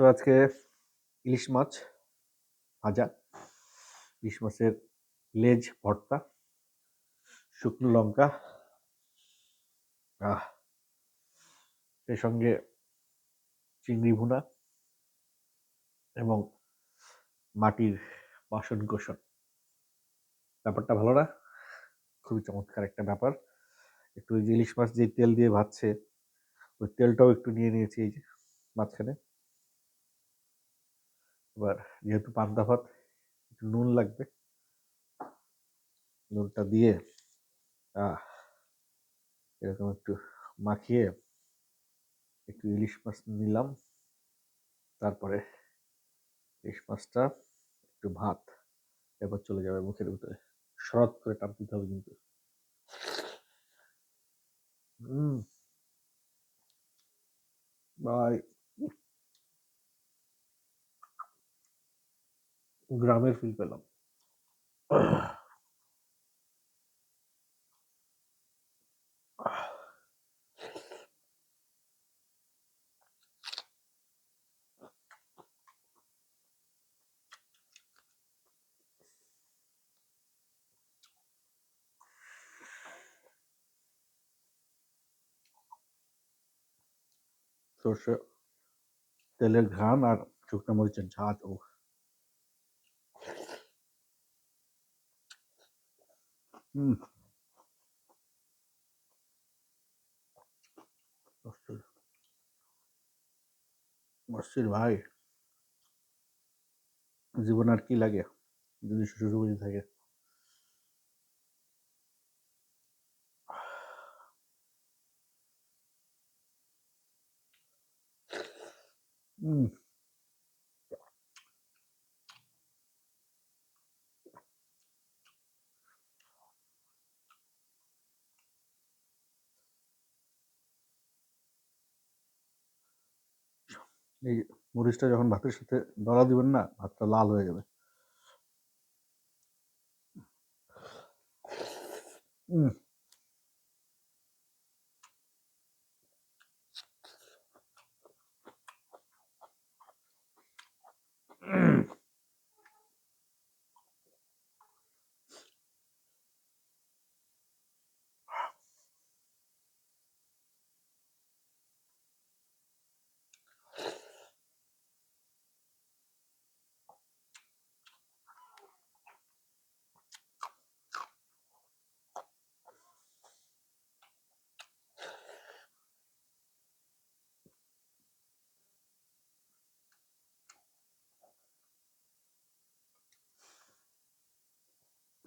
So আজকে ইলিশ মাছ ভাজা। ইলিশ মাছের লেজ, ভর্তা, শুকনো লঙ্কা। আহ সেই সঙ্গে চিংড়ি ভুনা এবং মাটির বাসন কোষণ ব্যাপারটা ভালো না? খুবই চমৎকার একটা ব্যাপার। একটু ইলিশ মাছ যে তেল দিয়ে ভাজছে, ওই তেলটাও একটু নিয়ে নিয়েছি এই যে মাঝখানে। এবার যেহেতু পান্তা ভাত একটু নুন লাগবে। নুনটা দিয়ে এরকম একটু মাখিয়ে একটু ইলিশ মাছ নিলাম। তারপরে ইলিশ মাছটা একটু ভাত এবার চলে যাবে মুখের ভিতরে। শরৎ করে টান দিতে হবে কিন্তু। হুম গ্রামের ফিল পেলাম সর্ষে তেলের ঘ্রাণ আর শুকনো মরিচের ঝাঁজ ও হুম অস্থির ভাই। জীবন আর কি লাগে? যদি থাকে। হুম এই মরিচটা যখন ভাতের সাথে দড়া দিবেন না ভাতটা লাল হয়ে যাবে। হুম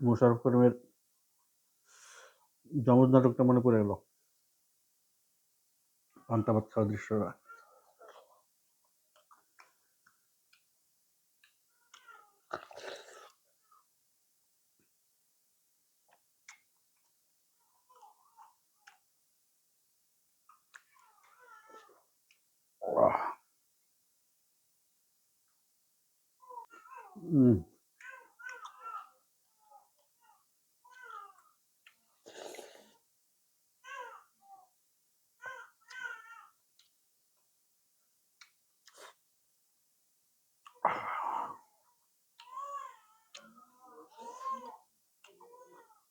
মোশারফ করিমের যমজ নাটকটা মনে পড়ে গেল। পান্তা ভাত খাওয়ার দৃশ্যটা। আহ।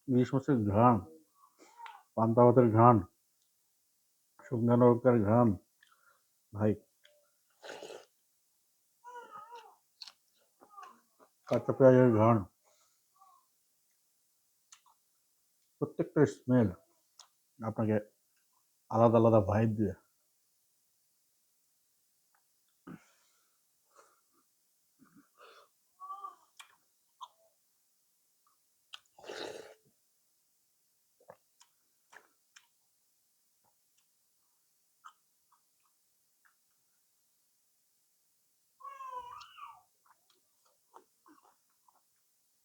ইলিশ মাছের ঘ্রাণ পান্তা ঘ্রাণ, শুকনো লঙ্কার ঘ্রাণ, ভাই। কাঁচা পেঁয়াজের ঘ্রাণ। প্রত্যেকটা স্মেল আপনাকে আলাদা আলাদা ভাইব দিয়ে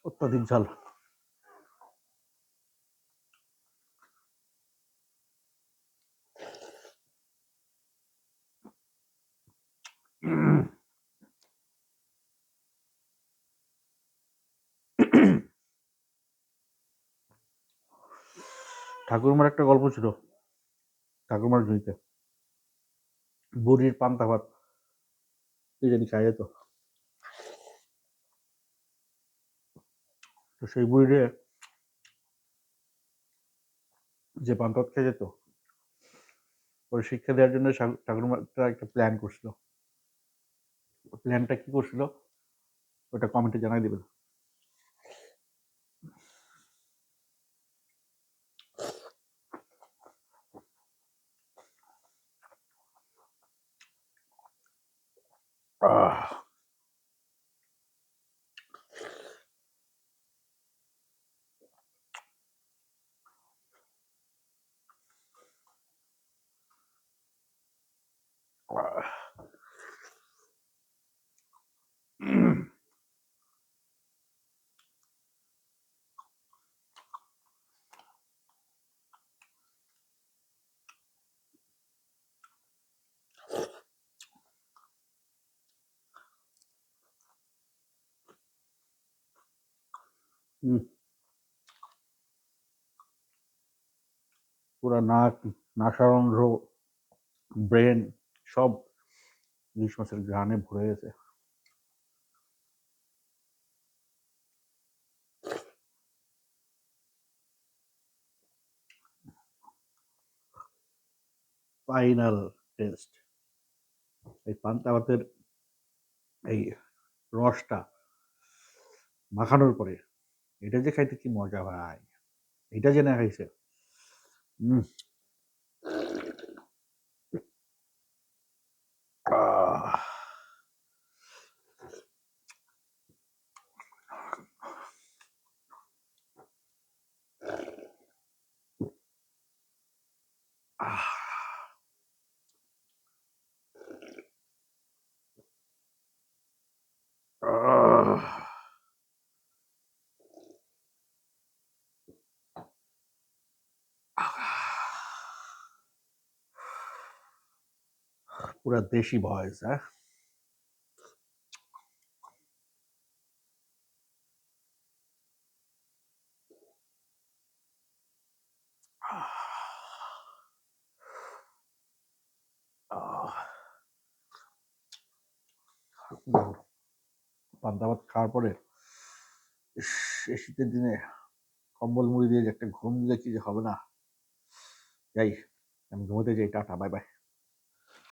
অত্যাধিক ঝাল। ঠাকুরমার একটা গল্প ছিল, ঠাকুরমার ঝুঁইতে বুড়ির পান্তা ভাত, কি জানি খাই যেত তো সেই বুড়িরে যে পান্তত খেয়ে যেত ওর শিক্ষা দেওয়ার জন্য ঠাকুর- ঠাকুরমাটা একটা প্ল্যান করছিল। প্ল্যানটা কি করছিল? ওটা কমেন্টে জানাই দিবেন। পুরা নাক নাসারন্ধ্র ব্রেন সব ইলিশ মাছের ঘ্রাণে ভরে গেছে। ফাইনাল টেস্ট এই পান্তা ভাতের এই রসটা মাখানোর পরে এটা যে খাইতে কি মজা ভাই? এটা যে না খাইছে। উম। পুরা দেশি ভয়েস হ্যাঁ আহ। উম। পান্তা ভাত খাওয়ার পরে এই শীতের দিনে কম্বল মুড়ি দিয়ে যে একটা ঘুম দিলে কি যে হবে না যাই, আমি ঘুমোতে যাই, টাটা বাই বাই